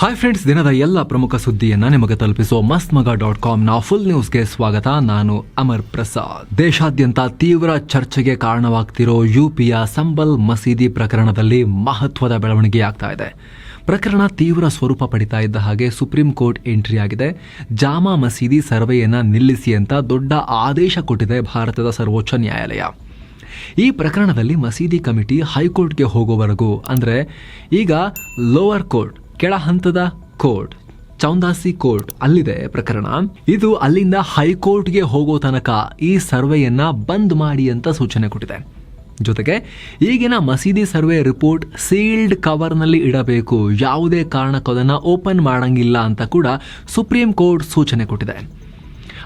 Hi friends ದಿನದ ಎಲ್ಲ ಪ್ರಮುಖ ಸುದ್ದಿಯನ್ನ ನಿಮಗೆ ತಲುಪಿಸುವ ಮಸ್ತ್ ಮಗ ಡಾಟ್ ಕಾಮ್ನ ಫುಲ್ ನ್ಯೂಸ್ಗೆ ಸ್ವಾಗತ. ನಾನು ಅಮರ್ ಪ್ರಸಾದ್. ದೇಶಾದ್ಯಂತ ತೀವ್ರ ಚರ್ಚೆಗೆ ಕಾರಣವಾಗ್ತಿರೋ ಯುಪಿಯ ಸಂಬಲ್ ಮಸೀದಿ ಪ್ರಕರಣದಲ್ಲಿ ಮಹತ್ವದ ಬೆಳವಣಿಗೆ ಆಗ್ತಾ ಇದೆ. ಪ್ರಕರಣ ತೀವ್ರ ಸ್ವರೂಪ ಪಡಿತಾ ಇದ್ದ ಹಾಗೆ ಸುಪ್ರೀಂ ಕೋರ್ಟ್ ಎಂಟ್ರಿ ಆಗಿದೆ. ಜಾಮಾ ಮಸೀದಿ ಸರ್ವೆಯನ್ನು ನಿಲ್ಲಿಸಿ ಅಂತ ದೊಡ್ಡ ಆದೇಶ ಕೊಟ್ಟಿದೆ ಭಾರತದ ಸರ್ವೋಚ್ಚ ನ್ಯಾಯಾಲಯ. ಈ ಪ್ರಕರಣದಲ್ಲಿ ಮಸೀದಿ ಕಮಿಟಿ ಹೈಕೋರ್ಟ್ಗೆ ಹೋಗೋವರೆಗೂ ಅಂದರೆ ಈಗ ಲೋವರ್ ಕೋರ್ಟ್ ಕೆಳ ಹಂತದ ಕೋರ್ಟ್, ಚೌಂದಾಸಿ ಕೋರ್ಟ್ ಅಲ್ಲಿದೆ ಪ್ರಕರಣ. ಇದು ಅಲ್ಲಿಂದ ಹೈಕೋರ್ಟ್ಗೆ ಹೋಗೋ ತನಕ ಈ ಸರ್ವೆಯನ್ನ ಬಂದ್ ಮಾಡಿ ಅಂತ ಸೂಚನೆ ಕೊಟ್ಟಿದೆ. ಜೊತೆಗೆ ಈಗಿನ ಮಸೀದಿ ಸರ್ವೆ ರಿಪೋರ್ಟ್ ಸೀಲ್ಡ್ ಕವರ್ನಲ್ಲಿ ಇಡಬೇಕು. ಯಾವುದೇ ಕಾರಣಕ್ಕೂ ಅದನ್ನು ಓಪನ್ ಮಾಡಂಗಿಲ್ಲ ಅಂತ ಕೂಡ ಸುಪ್ರೀಂ ಕೋರ್ಟ್ ಸೂಚನೆ ಕೊಟ್ಟಿದೆ.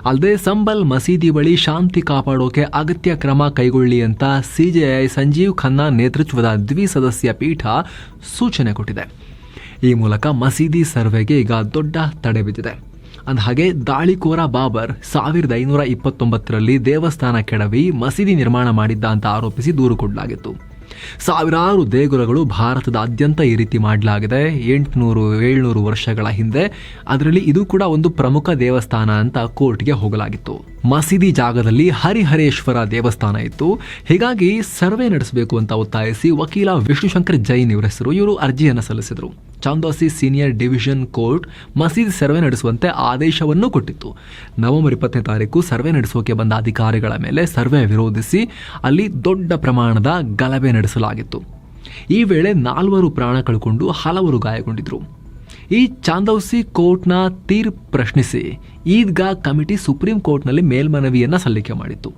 ಅಲ್ಲದೆ ಸಂಬಲ್ ಮಸೀದಿ ಬಳಿ ಶಾಂತಿ ಕಾಪಾಡೋಕೆ ಅಗತ್ಯ ಕ್ರಮ ಕೈಗೊಳ್ಳಿ ಅಂತ ಸಿಜೆಐ ಸಂಜೀವ್ ಖನ್ನಾ ನೇತೃತ್ವದ ದ್ವಿಸದಸ್ಯ ಪೀಠ ಸೂಚನೆ ಕೊಟ್ಟಿದೆ. ಈ ಮೂಲಕ ಮಸೀದಿ ಸರ್ವೆಗೆ ಈಗ ದೊಡ್ಡ ತಡೆ ಬಿದ್ದಿದೆ. ಅಂದಹಾಗೆ, ದಾಳಿಕೋರ ಬಾಬರ್ ಸಾವಿರದ ಐನೂರ ಇಪ್ಪತ್ತೊಂಬತ್ತರಲ್ಲಿ ದೇವಸ್ಥಾನ ಕೆಡವಿ ಮಸೀದಿ ನಿರ್ಮಾಣ ಮಾಡಿದ್ದ ಅಂತ ಆರೋಪಿಸಿ ದೂರು ಕೊಡಲಾಗಿತ್ತು. ಸಾವಿರಾರು ದೇಗುಲಗಳು ಭಾರತದಾದ್ಯಂತ ಈ ರೀತಿ ಮಾಡಲಾಗಿದೆ. ಎಂಟುನೂರು, ಏಳ್ನೂರು ವರ್ಷಗಳ ಹಿಂದೆ ಅದರಲ್ಲಿ ಇದು ಕೂಡ ಒಂದು ಪ್ರಮುಖ ದೇವಸ್ಥಾನ ಅಂತ ಕೋರ್ಟ್ಗೆ ಹೋಗಲಾಗಿತ್ತು. ಮಸೀದಿ ಜಾಗದಲ್ಲಿ ಹರಿಹರೇಶ್ವರ ದೇವಸ್ಥಾನ ಇತ್ತು. ಹೀಗಾಗಿ ಸರ್ವೆ ನಡೆಸಬೇಕು ಅಂತ ಒತ್ತಾಯಿಸಿ ವಕೀಲ ವಿಷ್ಣುಶಂಕರ್ ಜೈನ್ ಇವರ ಹೆಸರು ಇವರು ಅರ್ಜಿಯನ್ನು ಸಲ್ಲಿಸಿದರು. ಚಾಂದೋಸಿ ಸೀನಿಯರ್ ಡಿವಿಷನ್ ಕೋರ್ಟ್ ಮಸೀದಿ ಸರ್ವೆ ನಡೆಸುವಂತೆ ಆದೇಶವನ್ನು ಕೊಟ್ಟಿತ್ತು. ನವೆಂಬರ್ ಇಪ್ಪತ್ತನೇ ತಾರೀಕು ಸರ್ವೆ ನಡೆಸೋಕೆ ಬಂದ ಅಧಿಕಾರಿಗಳ ಮೇಲೆ ಸರ್ವೆ ವಿರೋಧಿಸಿ ಅಲ್ಲಿ ದೊಡ್ಡ ಪ್ರಮಾಣದ ಗಲಭೆ ನಡೆಸಲಾಗಿತ್ತು. ಈ ವೇಳೆ ನಾಲ್ವರು ಪ್ರಾಣ ಕಳ್ಕೊಂಡು ಹಲವರು ಗಾಯಗೊಂಡಿದ್ರು. ಈ ಚಾಂದೌಸಿ ಕೋರ್ಟ್ನ ತೀರ್ಪು ಪ್ರಶ್ನಿಸಿ ಈದ್ಗಾ ಕಮಿಟಿ ಸುಪ್ರೀಂ ಕೋರ್ಟ್ನಲ್ಲಿ ಮೇಲ್ಮನವಿಯನ್ನು ಸಲ್ಲಿಕೆ ಮಾಡಿತ್ತು.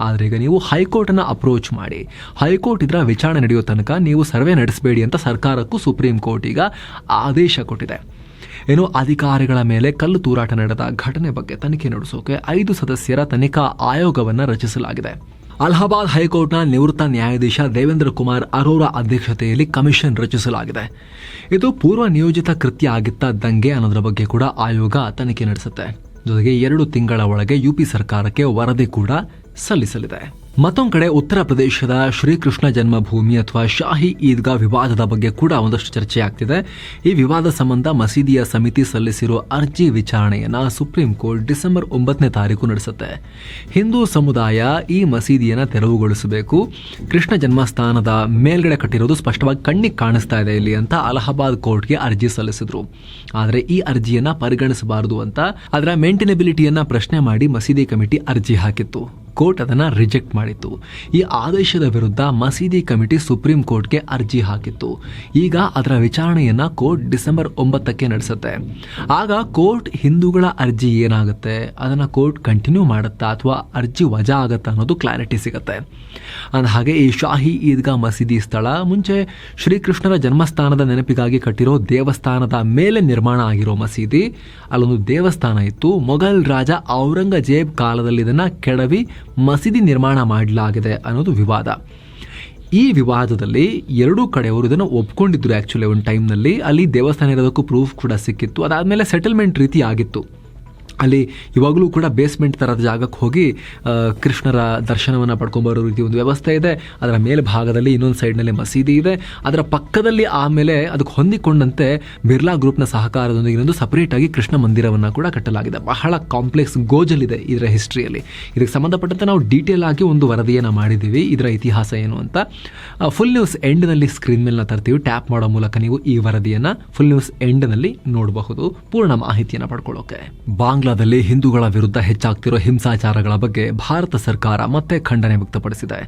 ಆದರೆ ಈಗ ನೀವು ಹೈಕೋರ್ಟನ್ನು ಅಪ್ರೋಚ್ ಮಾಡಿ. ಹೈಕೋರ್ಟ್ ಇದರ ವಿಚಾರಣೆ ನಡೆಯೋ ತನಕ ನೀವು ಸರ್ವೆ ನಡೆಸಬೇಡಿ ಅಂತ ಸರ್ಕಾರಕ್ಕೂ ಸುಪ್ರೀಂ ಕೋರ್ಟ್ ಈಗ ಆದೇಶ ಕೊಟ್ಟಿದೆ. ಏನು ಅಧಿಕಾರಿಗಳ ಮೇಲೆ ಕಲ್ಲು ತೂರಾಟ ನಡೆದ ಘಟನೆ ಬಗ್ಗೆ ತನಿಖೆ ನಡೆಸೋಕೆ ಐದು ಸದಸ್ಯರ ತನಿಖಾ ಆಯೋಗವನ್ನು ರಚಿಸಲಾಗಿದೆ. ಅಲಹಾಬಾದ್ ಹೈಕೋರ್ಟ್ನ ನಿವೃತ್ತ ನ್ಯಾಯಾಧೀಶ ದೇವೇಂದ್ರ ಕುಮಾರ್ ಅರೋರಾ ಅಧ್ಯಕ್ಷತೆಯಲ್ಲಿ ಕಮಿಷನ್ ರಚಿಸಲಾಗಿದೆ. ಇದು ಪೂರ್ವ ನಿಯೋಜಿತ ಕೃತ್ಯ ಆಗಿತ್ತ ದಂಗೆ ಅನ್ನೋದರ ಬಗ್ಗೆ ಕೂಡ ಆಯೋಗ ತನಿಖೆ ನಡೆಸುತ್ತೆ. ಜೊತೆಗೆ ಎರಡು ತಿಂಗಳ ಒಳಗೆ ಯುಪಿ ಸರ್ಕಾರಕ್ಕೆ ವರದಿ ಕೂಡ ಸಲ್ಲಿಸಲಿದೆ. ಮತ್ತೊಂದು ಕಡೆ ಉತ್ತರ ಪ್ರದೇಶದ ಶ್ರೀಕೃಷ್ಣ ಜನ್ಮಭೂಮಿ ಅಥವಾ ಶಾಹಿ ಈದ್ಗಾ ವಿವಾದದ ಬಗ್ಗೆ ಕೂಡ ಒಂದಷ್ಟು ಚರ್ಚೆಯಾಗ್ತಿದೆ. ಈ ವಿವಾದ ಸಂಬಂಧ ಮಸೀದಿಯ ಸಮಿತಿ ಸಲ್ಲಿಸಿರುವ ಅರ್ಜಿ ವಿಚಾರಣೆಯನ್ನು ಸುಪ್ರೀಂ ಕೋರ್ಟ್ ಡಿಸೆಂಬರ್ ಒಂಬತ್ತನೇ ತಾರೀಕು ನಡೆಸುತ್ತೆ. ಹಿಂದೂ ಸಮುದಾಯ ಈ ಮಸೀದಿಯನ್ನು ತೆರವುಗೊಳಿಸಬೇಕು. ಕೃಷ್ಣ ಜನ್ಮಸ್ಥಾನದ ಮೇಲ್ಗಡೆ ಕಟ್ಟಿರೋದು ಸ್ಪಷ್ಟವಾಗಿ ಕಣ್ಣಿಗೆ ಕಾಣಿಸ್ತಾ ಇದೆ ಇಲ್ಲಿ ಅಂತ ಅಲಹಾಬಾದ್ ಕೋರ್ಟ್ಗೆ ಅರ್ಜಿ ಸಲ್ಲಿಸಿದ್ರು. ಆದರೆ ಈ ಅರ್ಜಿಯನ್ನ ಪರಿಗಣಿಸಬಾರದು ಅಂತ ಅದರ ಮೇಂಟೆನೆಬಿಲಿಟಿಯನ್ನ ಪ್ರಶ್ನೆ ಮಾಡಿ ಮಸೀದಿ ಕಮಿಟಿ ಅರ್ಜಿ ಹಾಕಿತ್ತು. ಕೋರ್ಟ್ ಅದನ್ನು ರಿಜೆಕ್ಟ್ ಮಾಡಿತ್ತು. ಈ ಆದೇಶದ ವಿರುದ್ಧ ಮಸೀದಿ ಕಮಿಟಿ ಸುಪ್ರೀಂ ಕೋರ್ಟ್ಗೆ ಅರ್ಜಿ ಹಾಕಿತ್ತು. ಈಗ ಅದರ ವಿಚಾರಣೆಯನ್ನು ಕೋರ್ಟ್ ಡಿಸೆಂಬರ್ ಒಂಬತ್ತಕ್ಕೆ ನಡೆಸುತ್ತೆ. ಆಗ ಕೋರ್ಟ್ ಹಿಂದೂಗಳ ಅರ್ಜಿ ಏನಾಗುತ್ತೆ? ಅದನ್ನು ಕೋರ್ಟ್ ಕಂಟಿನ್ಯೂ ಮಾಡುತ್ತಾ ಅಥವಾ ಅರ್ಜಿ ವಜಾ ಆಗುತ್ತಾ ಅನ್ನೋದು ಕ್ಲಾರಿಟಿ ಸಿಗುತ್ತೆ. ಅಂದ ಹಾಗೆ ಈ ಶಾಹಿ ಈದ್ಗಾ ಮಸೀದಿ ಸ್ಥಳ ಮುಂಚೆ ಶ್ರೀಕೃಷ್ಣರ ಜನ್ಮಸ್ಥಾನದ ನೆನಪಿಗಾಗಿ ಕಟ್ಟಿರೋ ದೇವಸ್ಥಾನದ ಮೇಲೆ ನಿರ್ಮಾಣ ಆಗಿರೋ ಮಸೀದಿ. ಅಲ್ಲೊಂದು ದೇವಸ್ಥಾನ ಇತ್ತು. ಮೊಘಲ್ ರಾಜ ಔರಂಗಜೇಬ್ ಕಾಲದಲ್ಲಿ ಇದನ್ನು ಕೆಡವಿ ಮಸೀದಿ ನಿರ್ಮಾಣ ಮಾಡಲಾಗಿದೆ ಅನ್ನೋದು ವಿವಾದ. ಈ ವಿವಾದದಲ್ಲಿ ಎರಡೂ ಕಡೆಯವರು ಇದನ್ನು ಒಪ್ಕೊಂಡಿದ್ರು ಆ್ಯಕ್ಚುಲಿ ಒಂದು ಟೈಮ್ನಲ್ಲಿ ಅಲ್ಲಿ ದೇವಸ್ಥಾನ ಇರೋದಕ್ಕೂ ಪ್ರೂಫ್ ಕೂಡ ಸಿಕ್ಕಿತ್ತು. ಅದಾದಮೇಲೆ ಸೆಟಲ್ಮೆಂಟ್ ರೀತಿ ಆಗಿತ್ತು. ಅಲ್ಲಿ ಇವಾಗಲೂ ಕೂಡ ಬೇಸ್ಮೆಂಟ್ ಥರದ ಜಾಗಕ್ಕೆ ಹೋಗಿ ಕೃಷ್ಣರ ದರ್ಶನವನ್ನು ಪಡ್ಕೊಂಬರೋ ರೀತಿ ಒಂದು ವ್ಯವಸ್ಥೆ ಇದೆ. ಅದರ ಮೇಲ್ಭಾಗದಲ್ಲಿ ಇನ್ನೊಂದು ಸೈಡ್ನಲ್ಲಿ ಮಸೀದಿ ಇದೆ. ಅದರ ಪಕ್ಕದಲ್ಲಿ ಆಮೇಲೆ ಅದಕ್ಕೆ ಹೊಂದಿಕೊಂಡಂತೆ ಬಿರ್ಲಾ ಗ್ರೂಪ್ನ ಸಹಕಾರದೊಂದಿಗೆ ಇನ್ನೊಂದು ಸಪರೇಟಾಗಿ ಕೃಷ್ಣ ಮಂದಿರವನ್ನು ಕೂಡ ಕಟ್ಟಲಾಗಿದೆ. ಬಹಳ ಕಾಂಪ್ಲೆಕ್ಸ್ ಗೋಜಲಿದೆ ಇದರ ಹಿಸ್ಟ್ರಿಯಲ್ಲಿ ಇದಕ್ಕೆ ಸಂಬಂಧಪಟ್ಟಂತೆ ನಾವು ಡೀಟೇಲ್ ಆಗಿ ಒಂದು ವರದಿಯನ್ನು ಮಾಡಿದ್ದೀವಿ. ಇದರ ಇತಿಹಾಸ ಏನು ಅಂತ. ಫುಲ್ ನ್ಯೂಸ್ ಎಂಡ್ನಲ್ಲಿ ಸ್ಕ್ರೀನ್ ಮೇಲೆ ತರ್ತೀವಿ. ಟ್ಯಾಪ್ ಮಾಡೋ ಮೂಲಕ ನೀವು ಈ ವರದಿಯನ್ನು ಫುಲ್ ನ್ಯೂಸ್ ಎಂಡ್ನಲ್ಲಿ ನೋಡಬಹುದು. ಪೂರ್ಣ ಮಾಹಿತಿಯನ್ನು ಪಡ್ಕೊಳ್ಳೋಕೆ. ಬಾಂಗ್ಲಾದಲ್ಲಿ ಹಿಂದೂಗಳ ವಿರುದ್ಧ ಹೆಚ್ಚಾಗ್ತಿರೋ ಹಿಂಸಾಚಾರಗಳ ಬಗ್ಗೆ ಭಾರತ ಸರ್ಕಾರ ಮತ್ತೆ ಖಂಡನೆ ವ್ಯಕ್ತಪಡಿಸಿದೆ.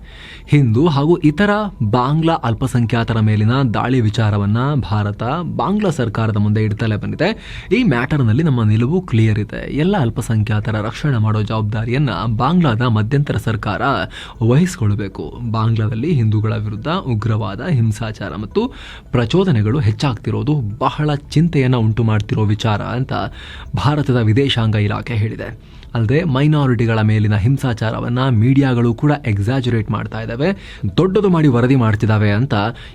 ಹಿಂದೂ ಹಾಗೂ ಇತರ ಬಾಂಗ್ಲಾ ಅಲ್ಪಸಂಖ್ಯಾತರ ಮೇಲಿನ ದಾಳಿ ವಿಚಾರವನ್ನ ಭಾರತ ಬಾಂಗ್ಲಾ ಸರ್ಕಾರದ ಮುಂದೆ ಇಡ್ತಲೇ ಬಂದಿದೆ. ಈ ಮ್ಯಾಟರ್ನಲ್ಲಿ ನಮ್ಮ ನಿಲುವು ಕ್ಲಿಯರ್ ಇದೆ. ಎಲ್ಲ ಅಲ್ಪಸಂಖ್ಯಾತರ ರಕ್ಷಣೆ ಮಾಡೋ ಜವಾಬ್ದಾರಿಯನ್ನ ಬಾಂಗ್ಲಾದ ಮಧ್ಯಂತರ ಸರ್ಕಾರ ವಹಿಸಿಕೊಳ್ಳಬೇಕು ಬಾಂಗ್ಲಾದಲ್ಲಿ ಹಿಂದೂಗಳ ವಿರುದ್ಧ ಉಗ್ರವಾದ ಹಿಂಸಾಚಾರ ಮತ್ತು ಪ್ರಚೋದನೆಗಳು ಹೆಚ್ಚಾಗ್ತಿರೋದು ಬಹಳ ಚಿಂತೆಯನ್ನು ಉಂಟು ಮಾಡ್ತಿರೋ ವಿಚಾರ ಅಂತ ಭಾರತದ ವಿದೇಶಾಂಗ ಇಲಾಖೆ ಹೇಳಿದೆ. ಅಲ್ಲದೆ ಮೈನಾರಿಟಿಗಳ ಮೇಲಿನ ಹಿಂಸಾಚಾರವನ್ನು ಮೀಡಿಯಾಗಳು ಕೂಡ ಎಕ್ಸಾಜುರೇಟ್ ಮಾಡ್ತಾ ಇದ್ದಾವೆ ದೊಡ್ಡದು ಮಾಡಿ ವರದಿ ಮಾಡ್ತಿದ್ದಾವೆ ಅಂತ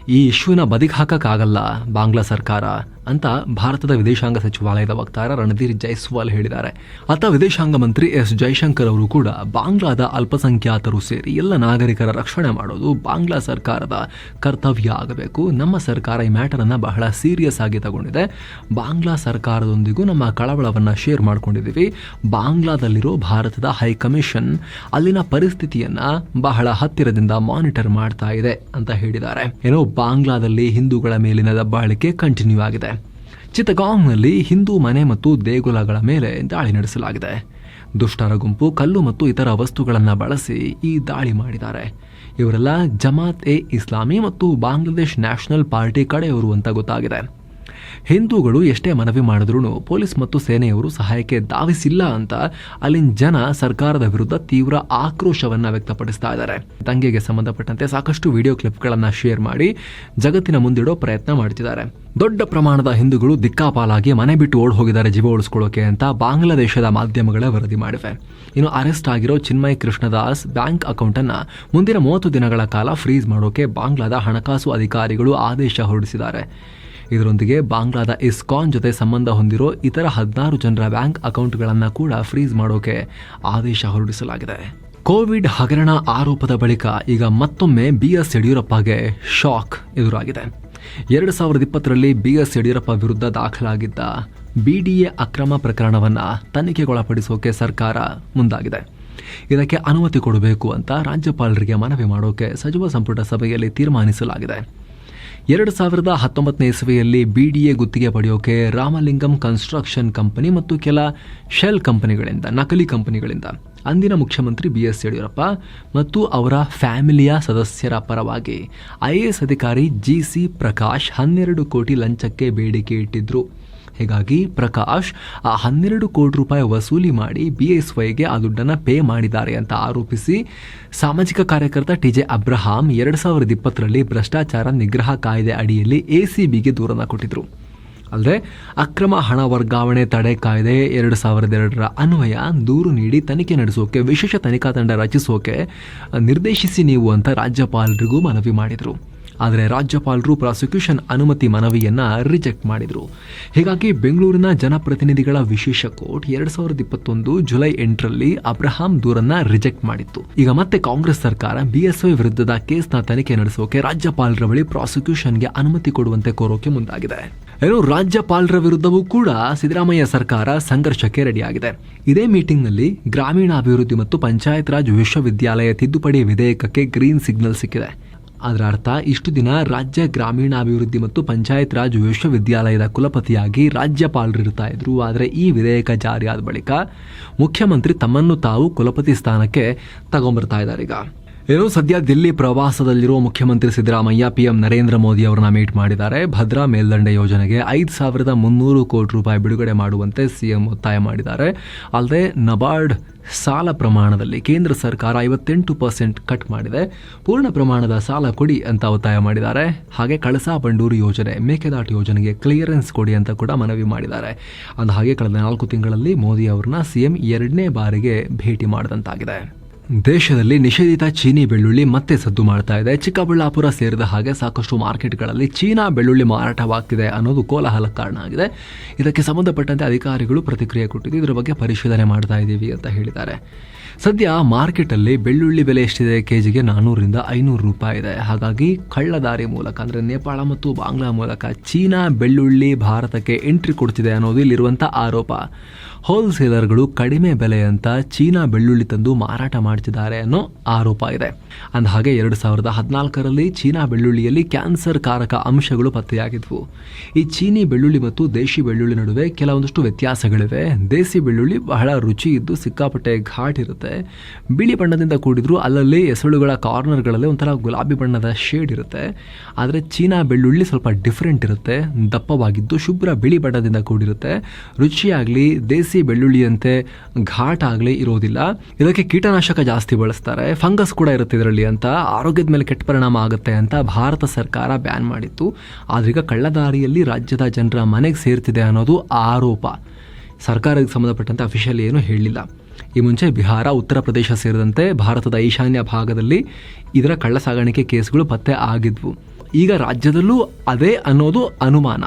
ಈ ಇಶ್ಯೂನ ಬದಿಗೆ ಹಾಕೋಕ್ಕಾಗಲ್ಲ ಬಾಂಗ್ಲಾ ಸರ್ಕಾರ. ಅಂತ ಭಾರತದ ವಿದೇಶಾಂಗ ಸಚಿವಾಲಯದ ವಕ್ತಾರ ರಣಧೀರ್ ಜೈಸ್ವಾಲ್ ಹೇಳಿದ್ದಾರೆ. ಅತ್ತ ವಿದೇಶಾಂಗ ಮಂತ್ರಿ ಎಸ್ ಜೈಶಂಕರ್ ಅವರು ಕೂಡ ಬಾಂಗ್ಲಾದ ಅಲ್ಪಸಂಖ್ಯಾತರು ಸೇರಿ ಎಲ್ಲ ನಾಗರಿಕರ ರಕ್ಷಣೆ ಮಾಡೋದು ಬಾಂಗ್ಲಾ ಸರ್ಕಾರದ ಕರ್ತವ್ಯ ಆಗಬೇಕು. ನಮ್ಮ ಸರ್ಕಾರ ಈ ಮ್ಯಾಟರ್ ಅನ್ನ ಬಹಳ ಸೀರಿಯಸ್ ಆಗಿ ತಗೊಂಡಿದೆ. ಬಾಂಗ್ಲಾ ಸರ್ಕಾರದೊಂದಿಗೂ ನಮ್ಮ ಕಳವಳವನ್ನು ಶೇರ್ ಮಾಡಿಕೊಂಡಿದ್ದೀವಿ. ಬಾಂಗ್ಲಾದಲ್ಲಿರೋ ಭಾರತದ ಹೈ ಕಮಿಷನ್ ಅಲ್ಲಿನ ಪರಿಸ್ಥಿತಿಯನ್ನು ಬಹಳ ಹತ್ತಿರದಿಂದ ಮಾನಿಟರ್ ಮಾಡ್ತಾ ಇದೆ ಅಂತ ಹೇಳಿದ್ದಾರೆ. ಏನೋ ಬಾಂಗ್ಲಾದಲ್ಲಿ ಹಿಂದೂಗಳ ಮೇಲಿನ ದಬ್ಬಾಳಿಕೆ ಕಂಟಿನ್ಯೂ ಆಗಿದೆ. ಚಿತ್ತಗಾಂವ್ನಲ್ಲಿ ಹಿಂದೂ ಮನೆ ಮತ್ತು ದೇಗುಲಗಳ ಮೇಲೆ ದಾಳಿ ನಡೆಸಲಾಗಿದೆ. ದುಷ್ಟರ ಗುಂಪು ಕಲ್ಲು ಮತ್ತು ಇತರ ವಸ್ತುಗಳನ್ನು ಬಳಸಿ ಈ ದಾಳಿ ಮಾಡಿದ್ದಾರೆ. ಇವರೆಲ್ಲ ಜಮಾತ್ ಎ ಇಸ್ಲಾಮಿ ಮತ್ತು ಬಾಂಗ್ಲಾದೇಶ್ ನ್ಯಾಷನಲ್ ಪಾರ್ಟಿ ಕಡೆಯವರು ಅಂತ ಗೊತ್ತಾಗಿದೆ. ಹಿಂದೂಗಳು ಎಷ್ಟೇ ಮನವಿ ಮಾಡಿದ್ರೂ ಪೊಲೀಸ್ ಮತ್ತು ಸೇನೆಯವರು ಸಹಾಯಕ್ಕೆ ಧಾವಿಸಿಲ್ಲ ಅಂತ ಅಲ್ಲಿನ ಜನ ಸರ್ಕಾರದ ವಿರುದ್ಧ ತೀವ್ರ ಆಕ್ರೋಶವನ್ನು ವ್ಯಕ್ತಪಡಿಸ್ತಾ ಇದ್ದಾರೆ. ದಂಗೆಗೆ ಸಂಬಂಧಪಟ್ಟಂತೆ ಸಾಕಷ್ಟು ವಿಡಿಯೋ ಕ್ಲಿಪ್ಗಳನ್ನು ಶೇರ್ ಮಾಡಿ ಜಗತ್ತಿನ ಮುಂದಿಡೋ ಪ್ರಯತ್ನ ಮಾಡ್ತಿದ್ದಾರೆ. ದೊಡ್ಡ ಪ್ರಮಾಣದ ಹಿಂದೂಗಳು ದಿಕ್ಕಾಪಾಲಾಗಿ ಮನೆ ಬಿಟ್ಟು ಓಡ್ ಹೋಗಿದ್ದಾರೆ ಜೀವ ಉಳಿಸ್ಕೊಳ್ಳೋಕೆ ಅಂತ ಬಾಂಗ್ಲಾದೇಶದ ಮಾಧ್ಯಮಗಳೇ ವರದಿ ಮಾಡಿವೆ. ಇನ್ನು ಅರೆಸ್ಟ್ ಆಗಿರೋ ಚಿನ್ಮಯ್ ಕೃಷ್ಣದಾಸ್ ಬ್ಯಾಂಕ್ ಅಕೌಂಟ್ ಅನ್ನ ಮುಂದಿನ ಮೂವತ್ತು ದಿನಗಳ ಕಾಲ ಫ್ರೀಸ್ ಮಾಡೋಕೆ ಬಾಂಗ್ಲಾದ ಹಣಕಾಸು ಅಧಿಕಾರಿಗಳು ಆದೇಶ ಹೊರಡಿಸಿದ್ದಾರೆ. ಇದರೊಂದಿಗೆ ಬಾಂಗ್ಲಾದ ಇಸ್ಕಾನ್ ಜೊತೆ ಸಂಬಂಧ ಹೊಂದಿರೋ ಇತರ ಹದಿನಾರು ಜನರ ಬ್ಯಾಂಕ್ ಅಕೌಂಟ್ಗಳನ್ನು ಕೂಡ ಫ್ರೀಸ್ ಮಾಡೋಕೆ ಆದೇಶ ಹೊರಡಿಸಲಾಗಿದೆ. ಕೋವಿಡ್ ಹಗರಣ ಆರೋಪದ ಬಳಿಕ ಈಗ ಮತ್ತೊಮ್ಮೆ ಬಿ ಎಸ್ ಯಡಿಯೂರಪ್ಪಗೆ ಶಾಕ್ ಎದುರಾಗಿದೆ. ಎರಡು ಸಾವಿರದ ಇಪ್ಪತ್ತರಲ್ಲಿ ಬಿ ಎಸ್ ಯಡಿಯೂರಪ್ಪ ವಿರುದ್ಧ ದಾಖಲಾಗಿದ್ದ ಬಿಡಿಎ ಅಕ್ರಮ ಪ್ರಕರಣವನ್ನು ತನಿಖೆಗೊಳಪಡಿಸೋಕೆ ಸರ್ಕಾರ ಮುಂದಾಗಿದೆ. ಇದಕ್ಕೆ ಅನುಮತಿ ಕೊಡಬೇಕು ಅಂತ ರಾಜ್ಯಪಾಲರಿಗೆ ಮನವಿ ಮಾಡೋಕೆ ಸಚಿವ ಸಂಪುಟ ಸಭೆಯಲ್ಲಿ ತೀರ್ಮಾನಿಸಲಾಗಿದೆ. ಎರಡು ಸಾವಿರದ ಹತ್ತೊಂಬತ್ತನೇ ಇಸವಿಯಲ್ಲಿ ಬಿಡಿಎ ಗುತ್ತಿಗೆ ಪಡೆಯೋಕೆ ರಾಮಲಿಂಗಂ ಕನ್ಸ್ಟ್ರಕ್ಷನ್ ಕಂಪನಿ ಮತ್ತು ಕೆಲ ಶೆಲ್ ಕಂಪನಿಗಳಿಂದ, ನಕಲಿ ಕಂಪನಿಗಳಿಂದ. ಅಂದಿನ ಮುಖ್ಯಮಂತ್ರಿ ಬಿ ಎಸ್ ಯಡಿಯೂರಪ್ಪ ಮತ್ತು ಅವರ ಫ್ಯಾಮಿಲಿಯ ಸದಸ್ಯರ ಪರವಾಗಿ ಐಎಎಸ್ ಅಧಿಕಾರಿ ಜಿ ಸಿ ಪ್ರಕಾಶ್ ಹನ್ನೆರಡು ಕೋಟಿ ಲಂಚಕ್ಕೆ ಬೇಡಿಕೆ ಇಟ್ಟಿದ್ರು. ಹೀಗಾಗಿ ಪ್ರಕಾಶ್ ಆ ಹನ್ನೆರಡು ಕೋಟಿ ರೂಪಾಯಿ ವಸೂಲಿ ಮಾಡಿ ಬಿ ಎಸ್ ವೈಗೆ ಆ ದುಡ್ಡನ್ನು ಪೇ ಮಾಡಿದ್ದಾರೆ ಅಂತ ಆರೋಪಿಸಿ ಸಾಮಾಜಿಕ ಕಾರ್ಯಕರ್ತ ಟಿ ಜೆ ಅಬ್ರಹಾಂ ಎರಡು ಸಾವಿರದ ಇಪ್ಪತ್ತರಲ್ಲಿ ಭ್ರಷ್ಟಾಚಾರ ನಿಗ್ರಹ ಕಾಯ್ದೆ ಅಡಿಯಲ್ಲಿ ಎ ಸಿ ಬಿಗೆ ದೂರನ ಕೊಟ್ಟಿದ್ರು. ಅಲ್ಲದೆ ಅಕ್ರಮ ಹಣ ವರ್ಗಾವಣೆ ತಡೆ ಕಾಯ್ದೆ ಎರಡು ಸಾವಿರದ ಎರಡರ ಅನ್ವಯ ದೂರು ನೀಡಿ ತನಿಖೆ ನಡೆಸೋಕೆ, ವಿಶೇಷ ತನಿಖಾ ತಂಡ ರಚಿಸೋಕೆ ನಿರ್ದೇಶಿಸಿ ನೀವು ಅಂತ ರಾಜ್ಯಪಾಲರಿಗೂ ಮನವಿ ಮಾಡಿದರು. ಆದರೆ ರಾಜ್ಯಪಾಲರು ಪ್ರಾಸಿಕ್ಯೂಷನ್ ಅನುಮತಿ ಮನವಿಯನ್ನು ರಿಜೆಕ್ಟ್ ಮಾಡಿದರು. ಹೀಗಾಗಿ ಬೆಂಗಳೂರಿನ ಜನಪ್ರತಿನಿಧಿಗಳ ವಿಶೇಷ ಕೋರ್ಟ್ ಎರಡ್ ಸಾವಿರದ ಇಪ್ಪತ್ತೊಂದು ಜುಲೈ ಎಂಟರಲ್ಲಿ ಅಬ್ರಹಾಂ ದೂರನ್ನ ರಿಜೆಕ್ಟ್ ಮಾಡಿತ್ತು. ಈಗ ಮತ್ತೆ ಕಾಂಗ್ರೆಸ್ ಸರ್ಕಾರ ಬಿಎಸ್ವೈ ವಿರುದ್ಧದ ಕೇಸ್ನ ತನಿಖೆ ನಡೆಸೋಕೆ ರಾಜ್ಯಪಾಲರ ಬಳಿ ಪ್ರಾಸಿಕ್ಯೂಷನ್ಗೆ ಅನುಮತಿ ಕೊಡುವಂತೆ ಕೋರೋಕೆ ಮುಂದಾಗಿದೆ. ಏನು ರಾಜ್ಯಪಾಲರ ವಿರುದ್ಧವೂ ಕೂಡ ಸಿದ್ದರಾಮಯ್ಯ ಸರ್ಕಾರ ಸಂಘರ್ಷಕ್ಕೆ ರೆಡಿಯಾಗಿದೆ. ಇದೇ ಮೀಟಿಂಗ್ನಲ್ಲಿ ಗ್ರಾಮೀಣಾಭಿವೃದ್ಧಿ ಮತ್ತು ಪಂಚಾಯತ್ ರಾಜ್ ವಿಶ್ವವಿದ್ಯಾಲಯ ತಿದ್ದುಪಡಿ ವಿಧೇಯಕಕ್ಕೆ ಗ್ರೀನ್ ಸಿಗ್ನಲ್ ಸಿಕ್ಕಿದೆ. ಅದರ ಅರ್ಥ, ಇಷ್ಟು ದಿನ ರಾಜ್ಯ ಗ್ರಾಮೀಣಾಭಿವೃದ್ಧಿ ಮತ್ತು ಪಂಚಾಯತ್ ರಾಜ್ ವಿಶ್ವವಿದ್ಯಾಲಯದ ಕುಲಪತಿಯಾಗಿ ರಾಜ್ಯಪಾಲರು ಇರ್ತಾ ಇದ್ರು. ಆದರೆ ಈ ವಿಧೇಯಕ ಜಾರಿಯಾದ ಬಳಿಕ ಮುಖ್ಯಮಂತ್ರಿ ತಮ್ಮನ್ನು ತಾವು ಕುಲಪತಿ ಸ್ಥಾನಕ್ಕೆ ತಗೊಂಬರ್ತಾ ಇದ್ದಾರೆ ಈಗ. ಏನು, ಸದ್ಯ ದಿಲ್ಲಿ ಪ್ರವಾಸದಲ್ಲಿರುವ ಮುಖ್ಯಮಂತ್ರಿ ಸಿದ್ದರಾಮಯ್ಯ ಪಿಎಂ ನರೇಂದ್ರ ಮೋದಿ ಅವರನ್ನ ಮೀಟ್ ಮಾಡಿದ್ದಾರೆ. ಭದ್ರಾ ಮೇಲ್ದಂಡೆ ಯೋಜನೆಗೆ ಐದು ಸಾವಿರದ ಮುನ್ನೂರು ಕೋಟಿ ರೂಪಾಯಿ ಬಿಡುಗಡೆ ಮಾಡುವಂತೆ ಸಿಎಂ ಒತ್ತಾಯ ಮಾಡಿದ್ದಾರೆ. ಅಲ್ಲದೆ, ನಬಾರ್ಡ್ ಸಾಲ ಪ್ರಮಾಣದಲ್ಲಿ ಕೇಂದ್ರ ಸರ್ಕಾರ ಐವತ್ತೆಂಟು ಪರ್ಸೆಂಟ್ ಕಟ್ ಮಾಡಿದೆ. ಪೂರ್ಣ ಪ್ರಮಾಣದ ಸಾಲ ಕೊಡಿ ಅಂತ ಒತ್ತಾಯ ಮಾಡಿದ್ದಾರೆ. ಹಾಗೆ ಕಳಸಾ ಬಂಡೂರು ಯೋಜನೆ, ಮೇಕೆದಾಟು ಯೋಜನೆಗೆ ಕ್ಲಿಯರೆನ್ಸ್ ಕೊಡಿ ಅಂತ ಕೂಡ ಮನವಿ ಮಾಡಿದ್ದಾರೆ. ಅಂದ ಹಾಗೆ, ಕಳೆದ ನಾಲ್ಕು ತಿಂಗಳಲ್ಲಿ ಮೋದಿ ಅವರನ್ನ ಸಿಎಂ ಎರಡನೇ ಬಾರಿಗೆ ಭೇಟಿ ಮಾಡಿದಂತಾಗಿದೆ. ದೇಶದಲ್ಲಿ ನಿಷೇಧಿತ ಚೀನಿ ಬೆಳ್ಳುಳ್ಳಿ ಮತ್ತೆ ಸದ್ದು ಮಾಡ್ತಾ ಇದೆ. ಚಿಕ್ಕಬಳ್ಳಾಪುರ ಸೇರಿದ ಹಾಗೆ ಸಾಕಷ್ಟು ಮಾರ್ಕೆಟ್ಗಳಲ್ಲಿ ಚೀನಾ ಬೆಳ್ಳುಳ್ಳಿ ಮಾರಾಟವಾಗ್ತಿದೆ ಅನ್ನೋದು ಕೋಲಾಹಲ ಕಾರಣ ಆಗಿದೆ. ಇದಕ್ಕೆ ಸಂಬಂಧಪಟ್ಟಂತೆ ಅಧಿಕಾರಿಗಳು ಪ್ರತಿಕ್ರಿಯೆ ಕೊಟ್ಟಿದ್ದು ಇದರ ಬಗ್ಗೆ ಪರಿಶೀಲನೆ ಮಾಡ್ತಾ ಇದ್ದೀವಿ ಅಂತ ಹೇಳಿದ್ದಾರೆ. ಸದ್ಯ ಮಾರ್ಕೆಟಲ್ಲಿ ಬೆಳ್ಳುಳ್ಳಿ ಬೆಲೆ ಎಷ್ಟಿದೆ? ಕೆ ಜಿಗೆ ನಾನ್ನೂರರಿಂದ ಐನೂರು ರೂಪಾಯಿ ಇದೆ. ಹಾಗಾಗಿ ಕಳ್ಳದಾರಿ ಮೂಲಕ ಅಂದರೆ ನೇಪಾಳ ಮತ್ತು ಬಾಂಗ್ಲಾ ಮೂಲಕ ಚೀನಾ ಬೆಳ್ಳುಳ್ಳಿ ಭಾರತಕ್ಕೆ ಎಂಟ್ರಿ ಕೊಡ್ತಿದೆ ಅನ್ನೋದು ಇಲ್ಲಿರುವಂಥ ಆರೋಪ. ಹೋಲ್ಸೇಲರ್ಗಳು ಕಡಿಮೆ ಬೆಲೆ ಅಂತ ಚೀನಾ ಬೆಳ್ಳುಳ್ಳಿ ತಂದು ಮಾರಾಟ ಮಾಡ್ತಿದ್ದಾರೆ ಅನ್ನೋ ಆರೋಪ ಇದೆ. ಅಂದ ಹಾಗೆ ಎರಡು ಸಾವಿರದ ಹದಿನಾಲ್ಕರಲ್ಲಿ ಚೀನಾ ಬೆಳ್ಳುಳ್ಳಿಯಲ್ಲಿ ಕ್ಯಾನ್ಸರ್ ಕಾರಕ ಅಂಶಗಳು ಪತ್ತೆಯಾಗಿದ್ವು. ಈ ಚೀನಿ ಬೆಳ್ಳುಳ್ಳಿ ಮತ್ತು ದೇಶಿ ಬೆಳ್ಳುಳ್ಳಿ ನಡುವೆ ಕೆಲವೊಂದಷ್ಟು ವ್ಯತ್ಯಾಸಗಳಿವೆ. ದೇಸಿ ಬೆಳ್ಳುಳ್ಳಿ ಬಹಳ ರುಚಿ ಇದ್ದು ಸಿಕ್ಕಾಪಟ್ಟೆ ಘಾಟ್ ಇರುತ್ತೆ. ಬಿಳಿ ಬಣ್ಣದಿಂದ ಕೂಡಿದ್ರು ಅಲ್ಲಲ್ಲಿ ಎಸಳುಗಳ ಕಾರ್ನರ್ಗಳಲ್ಲಿ ಒಂಥರ ಗುಲಾಬಿ ಬಣ್ಣದ ಶೇಡ್ ಇರುತ್ತೆ. ಆದರೆ ಚೀನಾ ಬೆಳ್ಳುಳ್ಳಿ ಸ್ವಲ್ಪ ಡಿಫ್ರೆಂಟ್ ಇರುತ್ತೆ. ದಪ್ಪವಾಗಿದ್ದು ಶುಭ್ರ ಬಿಳಿ ಬಣ್ಣದಿಂದ ಕೂಡಿರುತ್ತೆ. ರುಚಿಯಾಗಲಿ ದೇಸಿ ಬೆಳ್ಳುಳ್ಳಿಯಂತೆ ಘಾಟ್ ಆಗಲಿ ಇರೋದಿಲ್ಲ. ಇದಕ್ಕೆ ಕೀಟನಾಶಕ ಜಾಸ್ತಿ ಬಳಸ್ತಾರೆ. ಫಂಗಸ್ ಕೂಡ ಇರುತ್ತೆ ಇದರಲ್ಲಿ ಅಂತ. ಆರೋಗ್ಯದ ಮೇಲೆ ಕೆಟ್ಟ ಪರಿಣಾಮ ಆಗುತ್ತೆ ಅಂತ ಭಾರತ ಸರ್ಕಾರ ಬ್ಯಾನ್ ಮಾಡಿತ್ತು. ಆದ್ರೀಗ ಕಳ್ಳದಾರಿಯಲ್ಲಿ ರಾಜ್ಯದ ಜನರ ಮನೆಗೆ ಸೇರ್ತಿದೆ ಅನ್ನೋದು ಆರೋಪ. ಸರ್ಕಾರಕ್ಕೆ ಸಂಬಂಧಪಟ್ಟಂತೆ ಅಫಿಷಿಯಲ್ ಏನು ಹೇಳಿಲ್ಲ. ಈ ಮುಂಚೆ ಬಿಹಾರ, ಉತ್ತರ ಪ್ರದೇಶ ಸೇರಿದಂತೆ ಭಾರತದ ಈಶಾನ್ಯ ಭಾಗದಲ್ಲಿ ಇದರ ಕಳ್ಳ ಸಾಗಾಣಿಕೆ ಕೇಸ್ಗಳು ಪತ್ತೆ ಆಗಿದ್ವು. ಈಗ ರಾಜ್ಯದಲ್ಲೂ ಅದೇ ಅನ್ನೋದು ಅನುಮಾನ.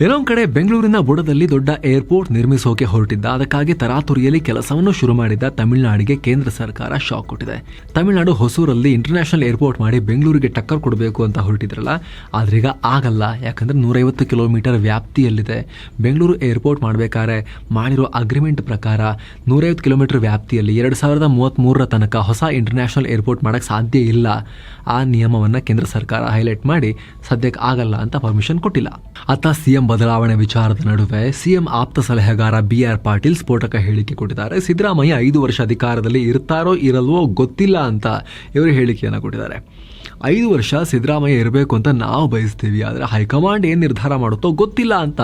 ಒಂದ್ ಕಡೆ ಬೆಂಗಳೂರಿನ ಬುಡದಲ್ಲಿ ದೊಡ್ಡ ಏರ್ಪೋರ್ಟ್ ನಿರ್ಮಿಸೋಕೆ ಹೊರಟಿದ್ದ, ಅದಕ್ಕಾಗಿ ತರಾತುರಿಯಲ್ಲಿ ಕೆಲಸವನ್ನು ಶುರು ಮಾಡಿದ್ದ ತಮಿಳುನಾಡಿಗೆ ಕೇಂದ್ರ ಸರ್ಕಾರ ಶಾಕ್ ಕೊಟ್ಟಿದೆ. ತಮಿಳುನಾಡು ಹೊಸೂರಲ್ಲಿ ಇಂಟರ್ನ್ಯಾಷನಲ್ ಏರ್ಪೋರ್ಟ್ ಮಾಡಿ ಬೆಂಗಳೂರಿಗೆ ಟಕ್ಕರ್ ಕೊಡಬೇಕು ಅಂತ ಹೊರಟಿದ್ರಲ್ಲ ಆದ್ರೆ ಆಗಲ್ಲ. ಯಾಕಂದ್ರೆ ನೂರೈವತ್ತು ಕಿಲೋಮೀಟರ್ ವ್ಯಾಪ್ತಿಯಲ್ಲಿದೆ. ಬೆಂಗಳೂರು ಏರ್ಪೋರ್ಟ್ ಮಾಡಬೇಕಾದ್ರೆ ಮಾಡಿರೋ ಅಗ್ರಿಮೆಂಟ್ ಪ್ರಕಾರ ನೂರೈವತ್ತು ಕಿಲೋಮೀಟರ್ ವ್ಯಾಪ್ತಿಯಲ್ಲಿ ಎರಡು ಸಾವಿರದ ಮೂವತ್ತ್ಮೂರರ ತನಕ ಹೊಸ ಇಂಟರ್ನ್ಯಾಷನಲ್ ಏರ್ಪೋರ್ಟ್ ಮಾಡೋಕ್ಕೆ ಸಾಧ್ಯ ಇಲ್ಲ. ಆ ನಿಯಮವನ್ನು ಕೇಂದ್ರ ಸರ್ಕಾರ ಹೈಲೈಟ್ ಮಾಡಿ ಸದ್ಯಕ್ಕೆ ಆಗಲ್ಲ ಅಂತ ಪರ್ಮಿಷನ್ ಕೊಟ್ಟಿಲ್ಲ. ಅತ್ತ ಸಿಎಂ ಬದಲಾವಣೆ ವಿಚಾರದ ನಡುವೆ ಸಿಎಂ ಆಪ್ತ ಸಲಹೆಗಾರ ಬಿ ಆರ್ ಪಾಟೀಲ್ ಸ್ಫೋಟಕ ಹೇಳಿಕೆ ಕೊಟ್ಟಿದ್ದಾರೆ. ಸಿದ್ದರಾಮಯ್ಯ ಐದು ವರ್ಷ ಅಧಿಕಾರದಲ್ಲಿ ಇರ್ತಾರೋ ಇರಲ್ವೋ ಗೊತ್ತಿಲ್ಲ ಅಂತ ಇವರು ಹೇಳಿಕೆಯನ್ನು ಕೊಟ್ಟಿದ್ದಾರೆ. ಐದು ವರ್ಷ ಸಿದ್ದರಾಮಯ್ಯ ಇರಬೇಕು ಅಂತ ನಾವು ಬಯಸ್ತೀವಿ. ಆದರೆ ಹೈಕಮಾಂಡ್ ಏನು ನಿರ್ಧಾರ ಮಾಡುತ್ತೋ ಗೊತ್ತಿಲ್ಲ ಅಂತ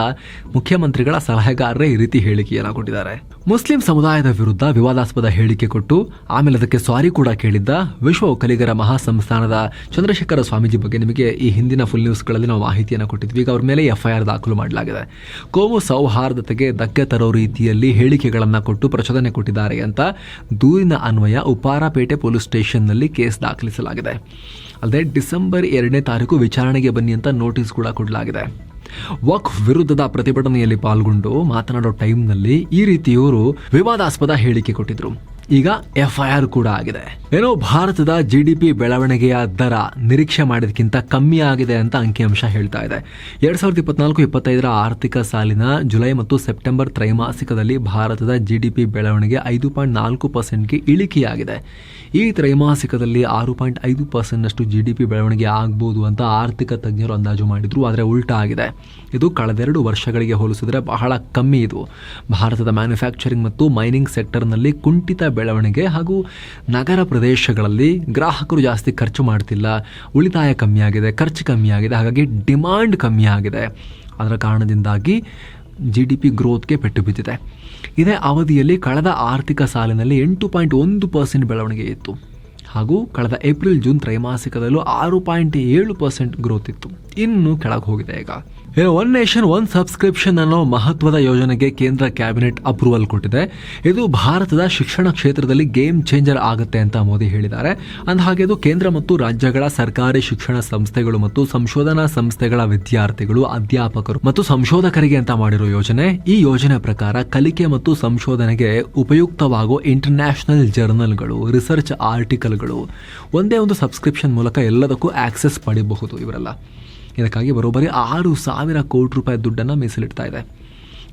ಮುಖ್ಯಮಂತ್ರಿಗಳ ಸಲಹೆಗಾರರೇ ಈ ರೀತಿ ಹೇಳಿಕೆಯನ್ನು ಕೊಟ್ಟಿದ್ದಾರೆ. ಮುಸ್ಲಿಂ ಸಮುದಾಯದ ವಿರುದ್ಧ ವಿವಾದಾಸ್ಪದ ಹೇಳಿಕೆ ಕೊಟ್ಟು, ಆಮೇಲೆ ಅದಕ್ಕೆ ಸಾರಿ ಕೂಡ ಕೇಳಿದ್ದ ವಿಶ್ವ ಒಕ್ಕಲಿಗರ ಮಹಾಸಂಸ್ಥಾನದ ಚಂದ್ರಶೇಖರ ಸ್ವಾಮೀಜಿ ಬಗ್ಗೆ ನಿಮಗೆ ಈ ಹಿಂದಿನ ಫುಲ್ ನ್ಯೂಸ್ಗಳಲ್ಲಿ ನಾವು ಮಾಹಿತಿಯನ್ನು ಕೊಟ್ಟಿದ್ವಿ. ಈಗ ಅವ್ರ ಮೇಲೆ ಎಫ್ಐಆರ್ ದಾಖಲು ಮಾಡಲಾಗಿದೆ. ಕೋಮು ಸೌಹಾರ್ದತೆಗೆ ಧಕ್ಕೆ ತರೋ ರೀತಿಯಲ್ಲಿ ಹೇಳಿಕೆಗಳನ್ನು ಕೊಟ್ಟು ಪ್ರಚೋದನೆ ಕೊಟ್ಟಿದ್ದಾರೆ ಅಂತ ದೂರಿನ ಅನ್ವಯ ಉಪಾರಪೇಟೆ ಪೊಲೀಸ್ ಸ್ಟೇಷನ್ನಲ್ಲಿ ಕೇಸ್ ದಾಖಲಿಸಲಾಗಿದೆ. ಅಲ್ಲದೆ ಡಿಸೆಂಬರ್ ಎರಡನೇ ತಾರೀಕು ವಿಚಾರಣೆಗೆ ಬನ್ನಿ ಅಂತ ನೋಟಿಸ್ ಕೂಡ ಕೊಡಲಾಗಿದೆ. ವಕ್ಫ್ ವಿರುದ್ಧದ ಪ್ರತಿಭಟನೆಯಲ್ಲಿ ಪಾಲ್ಗೊಂಡು ಮಾತನಾಡೋ ಟೈಮ್ನಲ್ಲಿ ಈ ರೀತಿ ಇವರು ವಿವಾದಾಸ್ಪದ ಹೇಳಿಕೆ ಕೊಟ್ಟಿದ್ರು. ಈಗ ಎಫ್ಐಆರ್ ಕೂಡ ಆಗಿದೆ. ಏನೋ ಭಾರತದ ಜಿ ಡಿ ಪಿ ಬೆಳವಣಿಗೆಯ ದರ ನಿರೀಕ್ಷೆ ಮಾಡಿದಕ್ಕಿಂತ ಕಮ್ಮಿ ಆಗಿದೆ ಅಂತ ಅಂಕಿಅಂಶ ಹೇಳ್ತಾ ಇದೆ. ಎರಡ್ ಸಾವಿರದ ಇಪ್ಪತ್ನಾಲ್ಕು ಇಪ್ಪತ್ತೈದರ ಆರ್ಥಿಕ ಸಾಲಿನ ಜುಲೈ ಮತ್ತು ಸೆಪ್ಟೆಂಬರ್ ತ್ರೈಮಾಸಿಕದಲ್ಲಿ ಭಾರತದ ಜಿ ಡಿ ಪಿ ಬೆಳವಣಿಗೆ ಐದು ಪಾಯಿಂಟ್ ನಾಲ್ಕು ಪರ್ಸೆಂಟ್ಗೆ ಇಳಿಕೆಯಾಗಿದೆ. ಈ ತ್ರೈಮಾಸಿಕದಲ್ಲಿ ಆರು ಪಾಯಿಂಟ್ ಐದು ಪರ್ಸೆಂಟ್ನಷ್ಟು ಜಿ ಡಿ ಪಿ ಬೆಳವಣಿಗೆ ಆಗ್ಬೋದು ಅಂತ ಆರ್ಥಿಕ ತಜ್ಞರು ಅಂದಾಜು ಮಾಡಿದ್ರು, ಆದರೆ ಉಲ್ಟಾ ಆಗಿದೆ. ಇದು ಕಳೆದೆರಡು ವರ್ಷಗಳಿಗೆ ಹೋಲಿಸಿದ್ರೆ ಬಹಳ ಕಮ್ಮಿ ಇದು. ಭಾರತದ ಮ್ಯಾನುಫ್ಯಾಕ್ಚರಿಂಗ್ ಮತ್ತು ಮೈನಿಂಗ್ ಸೆಕ್ಟರ್ನಲ್ಲಿ ಕುಂಠಿತ ಬೆಳವಣಿಗೆ ಹಾಗೂ ನಗರ ಪ್ರದೇಶಗಳಲ್ಲಿ ಗ್ರಾಹಕರು ಜಾಸ್ತಿ ಖರ್ಚು ಮಾಡ್ತಿಲ್ಲ. ಉಳಿತಾಯ ಕಮ್ಮಿಯಾಗಿದೆ, ಖರ್ಚು ಕಮ್ಮಿಯಾಗಿದೆ, ಹಾಗಾಗಿ ಡಿಮಾಂಡ್ ಕಮ್ಮಿಯಾಗಿದೆ. ಅದರ ಕಾರಣದಿಂದಾಗಿ ಜಿ ಡಿ ಪಿ ಗ್ರೋತ್ಗೆ ಪೆಟ್ಟು ಬಿದ್ದಿದೆ. ಇದೇ ಅವಧಿಯಲ್ಲಿ ಕಳೆದ ಆರ್ಥಿಕ ಸಾಲಿನಲ್ಲಿ ಎಂಟು ಪಾಯಿಂಟ್ ಒಂದು ಪರ್ಸೆಂಟ್ ಬೆಳವಣಿಗೆ ಇತ್ತು. ಹಾಗೂ ಕಳೆದ ಏಪ್ರಿಲ್ ಜೂನ್ ತ್ರೈಮಾಸಿಕದಲ್ಲೂ ಆರು ಪಾಯಿಂಟ್ ಏಳು ಪರ್ಸೆಂಟ್ ಗ್ರೋತ್ ಇತ್ತು. ಇನ್ನು ಕೆಳಗೆ ಹೋಗಿದೆ ಈಗ. ಏನು ಒನ್ ನೇಷನ್ ಒನ್ ಸಬ್ಸ್ಕ್ರಿಪ್ಷನ್ ಅನ್ನೋ ಮಹತ್ವದ ಯೋಜನೆಗೆ ಕೇಂದ್ರ ಕ್ಯಾಬಿನೆಟ್ ಅಪ್ರೂವಲ್ ಕೊಟ್ಟಿದೆ. ಇದು ಭಾರತದ ಶಿಕ್ಷಣ ಕ್ಷೇತ್ರದಲ್ಲಿ ಗೇಮ್ ಚೇಂಜರ್ ಆಗುತ್ತೆ ಅಂತ ಮೋದಿ ಹೇಳಿದ್ದಾರೆ. ಹಾಗೆ ಇದು ಕೇಂದ್ರ ಮತ್ತು ರಾಜ್ಯಗಳ ಸರ್ಕಾರಿ ಶಿಕ್ಷಣ ಸಂಸ್ಥೆಗಳು ಮತ್ತು ಸಂಶೋಧನಾ ಸಂಸ್ಥೆಗಳ ವಿದ್ಯಾರ್ಥಿಗಳು, ಅಧ್ಯಾಪಕರು ಮತ್ತು ಸಂಶೋಧಕರಿಗೆ ಅಂತ ಮಾಡಿರೋ ಯೋಜನೆ. ಈ ಯೋಜನೆ ಪ್ರಕಾರ ಕಲಿಕೆ ಮತ್ತು ಸಂಶೋಧನೆಗೆ ಉಪಯುಕ್ತವಾಗೋ ಇಂಟರ್ನ್ಯಾಷನಲ್ ಜರ್ನಲ್ಗಳು ರಿಸರ್ಚ್ ಆರ್ಟಿಕಲ್ಗಳು ಒಂದೇ ಒಂದು ಸಬ್ಸ್ಕ್ರಿಪ್ಷನ್ ಮೂಲಕ ಎಲ್ಲದಕ್ಕೂ ಆಕ್ಸೆಸ್ ಪಡೆಯಬಹುದು ಇವರೆಲ್ಲ. ಇದಕ್ಕಾಗಿ ಬರೋಬ್ಬರಿ ಆರು ಸಾವಿರ ಕೋಟಿ ರೂಪಾಯಿ ದುಡ್ಡನ್ನು ಮೀಸಲಿಡ್ತಾ ಇದೆ.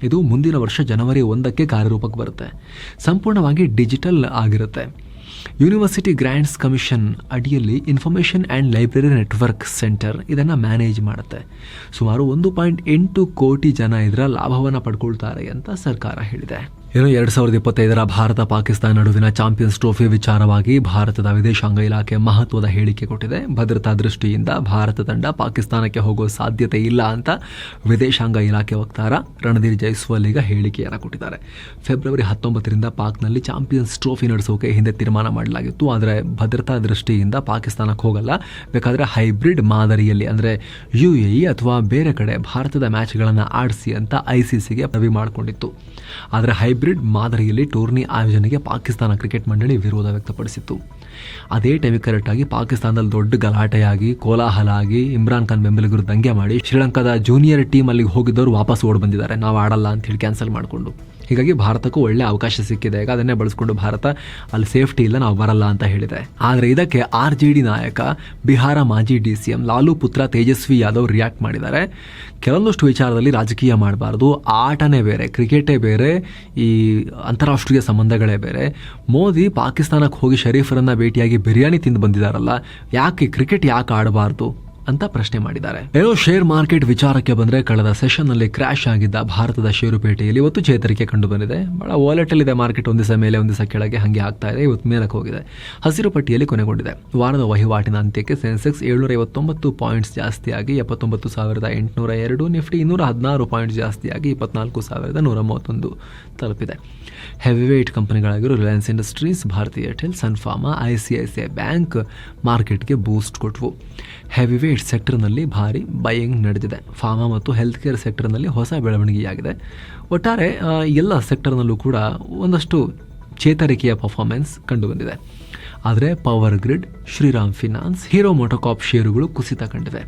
ಇದು ಮುಂದಿನ ವರ್ಷ ಜನವರಿ ಒಂದಕ್ಕೆ ಕಾರ್ಯರೂಪಕ್ಕೆ ಬರುತ್ತೆ. ಸಂಪೂರ್ಣವಾಗಿ ಡಿಜಿಟಲ್ ಆಗಿರುತ್ತೆ. ಯೂನಿವರ್ಸಿಟಿ ಗ್ರ್ಯಾಂಡ್ಸ್ ಕಮಿಷನ್ ಅಡಿಯಲ್ಲಿ information and library network centre ಇದನ್ನು ಮ್ಯಾನೇಜ್ ಮಾಡುತ್ತೆ. ಸುಮಾರು ಒಂದು ಪಾಯಿಂಟ್ ಎಂಟು ಕೋಟಿ ಜನ ಇದರ ಲಾಭವನ್ನು ಪಡ್ಕೊಳ್ತಾರೆ ಅಂತ ಸರ್ಕಾರ ಹೇಳಿದೆ. ಏನು ಎರಡು ಸಾವಿರದ ಇಪ್ಪತ್ತೈದರ ಭಾರತ ಪಾಕಿಸ್ತಾನ ನಡುವಿನ ಚಾಂಪಿಯನ್ಸ್ ಟ್ರೋಫಿ ವಿಚಾರವಾಗಿ ಭಾರತದ ವಿದೇಶಾಂಗ ಇಲಾಖೆ ಮಹತ್ವದ ಹೇಳಿಕೆ ಕೊಟ್ಟಿದೆ. ಭದ್ರತಾ ದೃಷ್ಟಿಯಿಂದ ಭಾರತ ತಂಡ ಪಾಕಿಸ್ತಾನಕ್ಕೆ ಹೋಗೋ ಸಾಧ್ಯತೆ ಇಲ್ಲ ಅಂತ ವಿದೇಶಾಂಗ ಇಲಾಖೆ ವಕ್ತಾರ ರಣಧೀರ್ ಜೈಸ್ವಾಲ್ ಈಗ ಹೇಳಿಕೆಯನ್ನು ಕೊಟ್ಟಿದ್ದಾರೆ. ಫೆಬ್ರವರಿ ಹತ್ತೊಂಬತ್ತರಿಂದ ಪಾಕ್ನಲ್ಲಿ ಚಾಂಪಿಯನ್ಸ್ ಟ್ರೋಫಿ ನಡೆಸೋಕೆ ಹಿಂದೆ ತೀರ್ಮಾನ ಮಾಡಲಾಗಿತ್ತು. ಆದರೆ ಭದ್ರತಾ ದೃಷ್ಟಿಯಿಂದ ಪಾಕಿಸ್ತಾನಕ್ಕೆ ಹೋಗಲ್ಲ. ಬೇಕಾದರೆ ಹೈಬ್ರಿಡ್ ಮಾದರಿಯಲ್ಲಿ ಅಂದರೆ ಯು ಎ ಇ ಅಥವಾ ಬೇರೆ ಕಡೆ ಭಾರತದ ಮ್ಯಾಚ್ಗಳನ್ನು ಆಡಿಸಿ ಅಂತ ಐ ಸಿ ಸಿಗೆ ಮನವಿ ಮಾಡಿಕೊಂಡಿತ್ತು. ಆದರೆ ಹೈಬ್ರಿಡ್ ಮಾದರಿಯಲ್ಲಿ ಟೂರ್ನಿ ಆಯೋಜನೆಗೆ ಪಾಕಿಸ್ತಾನ ಕ್ರಿಕೆಟ್ ಮಂಡಳಿ ವಿರೋಧ ವ್ಯಕ್ತಪಡಿಸಿತ್ತು. ಅದೇ ಟೈಮಿಗೆ ಕರೆಕ್ಟಾಗಿ ಪಾಕಿಸ್ತಾನದಲ್ಲಿ ದೊಡ್ಡ ಗಲಾಟೆಯಾಗಿ ಕೋಲಾಹಲ ಆಗಿ ಇಮ್ರಾನ್ ಖಾನ್ ಬೆಂಬಲಿಗರು ದಂಗೆ ಮಾಡಿ ಶ್ರೀಲಂಕಾದ ಜೂನಿಯರ್ ಟೀಮ್ ಅಲ್ಲಿಗೆ ಹೋಗಿದ್ದವರು ವಾಪಸ್ ಓಡ್ ಬಂದಿದ್ದಾರೆ. ನಾವು ಆಡಲ್ಲ ಅಂತ ಹೇಳಿ ಕ್ಯಾನ್ಸಲ್ ಮಾಡಿಕೊಂಡು. ಹೀಗಾಗಿ ಭಾರತಕ್ಕೂ ಒಳ್ಳೆ ಅವಕಾಶ ಸಿಕ್ಕಿದೆ. ಈಗ ಅದನ್ನೇ ಬಳಸ್ಕೊಂಡು ಭಾರತ ಅಲ್ಲಿ ಸೇಫ್ಟಿ ಇಲ್ಲ, ನಾವು ಬರಲ್ಲ ಅಂತ ಹೇಳಿದೆ. ಆದರೆ ಇದಕ್ಕೆ ಆರ್ ಜೆ ಡಿ ನಾಯಕ, ಬಿಹಾರ ಮಾಜಿ ಡಿ ಸಿ ಎಂ ಲಾಲು ಪುತ್ರ ತೇಜಸ್ವಿ ಯಾದವ್ ರಿಯಾಕ್ಟ್ ಮಾಡಿದ್ದಾರೆ. ಕೆಲವೊಂದಷ್ಟು ವಿಚಾರದಲ್ಲಿ ರಾಜಕೀಯ ಮಾಡಬಾರ್ದು. ಆಟನೇ ಬೇರೆ ಕ್ರಿಕೆಟೇ ಬೇರೆ, ಈ ಅಂತಾರಾಷ್ಟ್ರೀಯ ಸಂಬಂಧಗಳೇ ಬೇರೆ. ಮೋದಿ ಪಾಕಿಸ್ತಾನಕ್ಕೆ ಹೋಗಿ ಶರೀಫರನ್ನು ಭೇಟಿಯಾಗಿ ಬಿರಿಯಾನಿ ತಿಂದು ಬಂದಿದ್ದಾರಲ್ಲ, ಯಾಕೆ ಕ್ರಿಕೆಟ್ ಯಾಕೆ ಆಡಬಾರ್ದು? ಅಂತ ಪ್ರಶ್ನೆ ಮಾಡಿದ್ದಾರೆ. ಏನೋ ಶೇರ್ ಮಾರ್ಕೆಟ್ ವಿಚಾರಕ್ಕೆ ಬಂದ್ರೆ ಕಳೆದ ಸೆಷನ್ನಲ್ಲಿ ಕ್ರಾಶ್ ಆಗಿದ್ದ ಭಾರತದ ಷೇರುಪೇಟೆಯಲ್ಲಿ ಇವತ್ತು ಚೇತರಿಕೆ ಕಂಡು ಬಂದಿದೆ ಬಹಳ ವಾಲೆಟಲ್ ಇದೆ ಮಾರ್ಕೆಟ್ ಒಂದಿಸ ಮೇಲೆ, ಒಂದಿಸ ಕೆಳಗೆ, ಹಾಗೆ ಆಗ್ತಾ ಇದೆ, ಇವತ್ತು ಮೇಲಕ್ಕೆ ಹೋಗಿದೆ. ಹಸಿರು ಪಟ್ಟಿಯಲ್ಲಿ ಕೊನೆಗೊಂಡಿದೆ. ವಾರದ ವಹಿವಾಟಿನ ಅಂತ್ಯಕ್ಕೆ ಸೆನ್ಸೆಕ್ಸ್ ಏಳ್ನೂರ ಐವತ್ತೊಂಬತ್ತು ಪಾಯಿಂಟ್ಸ್ ಜಾಸ್ತಿಯಾಗಿ ಎಪ್ಪತ್ತೊಂಬತ್ತು ಸಾವಿರದ ಎಂಟುನೂರ ಎರಡು, ನಿಫ್ಟಿ ಇನ್ನೂರ ಹದಿನಾರು ಪಾಯಿಂಟ್ಸ್ ಜಾಸ್ತಿಯಾಗಿ ಇಪ್ಪತ್ನಾಲ್ಕು ಸಾವಿರದ ನೂರ ಮೂವತ್ತೊಂದು ತಲುಪಿದೆ. Heavyweight ಕಂಪನಿಗಳಾಗಿರೋ Reliance Industries Bharti Airtel Sun Pharma I C I C I bank ಮಾರ್ಕೆಟ್ಗೆ ಬೂಸ್ಟ್ ಕೊಟ್ಟವು ಹೆವಿವೇಟ್ ಸೆಕ್ಟರ್ನಲ್ಲಿ ಭಾರಿ ಬೈಯಿಂಗ್ ನಡೆದಿದೆ. ಫಾರ್ಮಾ ಮತ್ತು ಹೆಲ್ತ್ ಕೇರ್ ಸೆಕ್ಟರ್ನಲ್ಲಿ ಹೊಸ ಬೆಳವಣಿಗೆಯಾಗಿದೆ. ಒಟ್ಟಾರೆ ಎಲ್ಲ ಸೆಕ್ಟರ್ನಲ್ಲೂ ಕೂಡ ಒಂದಷ್ಟು ಚೇತರಿಕೆಯ ಪರ್ಫಾರ್ಮೆನ್ಸ್ ಕಂಡುಬಂದಿದೆ. ಆದರೆ power grid Shriram finance Hero Motocorp ಷೇರುಗಳು ಕುಸಿತ ಕಂಡಿದೆ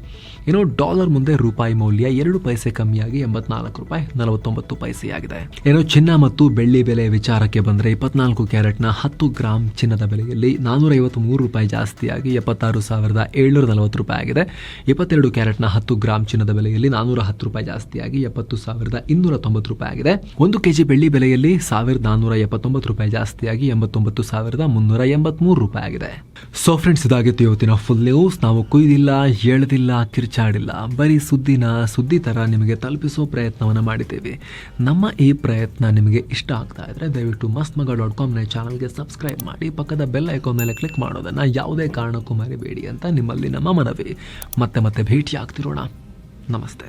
ಇನ್ನು ಡಾಲರ್ ಮುಂದೆ ರೂಪಾಯಿ ಮೌಲ್ಯ ಎರಡು ಪೈಸೆ ಕಮ್ಮಿಯಾಗಿ ಎಂಬತ್ನಾಲ್ಕು ರೂಪಾಯಿ ನಲವತ್ತೊಂಬತ್ತು ಪೈಸೆಯಾಗಿದೆ ಇನ್ನು ಚಿನ್ನ ಮತ್ತು ಬೆಳ್ಳಿ ಬೆಲೆ ವಿಚಾರಕ್ಕೆ ಬಂದರೆ ಇಪ್ಪತ್ನಾಲ್ಕು ಕ್ಯಾರೆಟ್ನ ಹತ್ತು ಗ್ರಾಮ್ ಚಿನ್ನದ ಬೆಲೆಯಲ್ಲಿ ನಾನೂರ ಐವತ್ತು ಮೂರು ರೂಪಾಯಿ ಜಾಸ್ತಿಯಾಗಿ ಎಪ್ಪತ್ತಾರು ಸಾವಿರದ ಏಳ್ನೂರ ನಲವತ್ತು ರೂಪಾಯಿ ಆಗಿದೆ. ಇಪ್ಪತ್ತೆರಡು ಕ್ಯಾರೆಟ್ನ ಹತ್ತು ಗ್ರಾಮ್ ಚಿನ್ನದ ಬೆಲೆಯಲ್ಲಿ ನಾನೂರ ಹತ್ತು ರೂಪಾಯಿ ಜಾಸ್ತಿಯಾಗಿ ಎಪ್ಪತ್ತು ಸಾವಿರದ ಇನ್ನೂರ ತೊಂಬತ್ತು ರೂಪಾಯಿ ಆಗಿದೆ. ಒಂದು ಕೆಜಿ ಬೆಳ್ಳಿ ಬೆಲೆಯಲ್ಲಿ ಸಾವಿರದ ನಾನ್ನೂರ ಎಪ್ಪತ್ತೊಂಬತ್ತು ರೂಪಾಯಿ ಜಾಸ್ತಿಯಾಗಿ ಎಂಬತ್ತೊಂಬತ್ತು ಸಾವಿರದ ಮುನ್ನೂರ ಎಂಬತ್ಮೂರು ರೂಪಾಯಿ ಆಗಿದೆ. ಸೊ ಫ್ರೆಂಡ್ಸ್ ಇದಾಗಿತ್ತು ಇವತ್ತಿನ ಫುಲ್ ನ್ಯೂಸ್ ನಾವು ಕುಯ್ದಿಲ್ಲ, ಹೇಳದಿಲ್ಲ, ಕಿರ್ಚಾಡಿಲ್ಲ. ಬರೀ ಸುದ್ದಿನ ಸುದ್ದಿ ಥರ ನಿಮಗೆ ತಲುಪಿಸೋ ಪ್ರಯತ್ನವನ್ನು ಮಾಡಿದ್ದೀವಿ. ನಮ್ಮ ಈ ಪ್ರಯತ್ನ ನಿಮಗೆ ಇಷ್ಟ ಆಗ್ತಾ ಇದ್ರೆ ದಯವಿಟ್ಟು ಮಸ್ತ್ ಮಗ ಡಾಟ್ ಕಾಮ್ನ ಚಾನಲ್ಗೆ ಸಬ್ಸ್ಕ್ರೈಬ್ ಮಾಡಿ, ಪಕ್ಕದ ಬೆಲ್ ಐಕಾನ್ ಮೇಲೆ ಕ್ಲಿಕ್ ಮಾಡೋದನ್ನು ಯಾವುದೇ ಕಾರಣಕ್ಕೂ ಮರಿಬೇಡಿ ಅಂತ ನಿಮ್ಮಲ್ಲಿ ನಮ್ಮ ಮನವಿ. ಮತ್ತೆ ಮತ್ತೆ ಭೇಟಿ ಆಗ್ತಿರೋಣ ನಮಸ್ತೆ.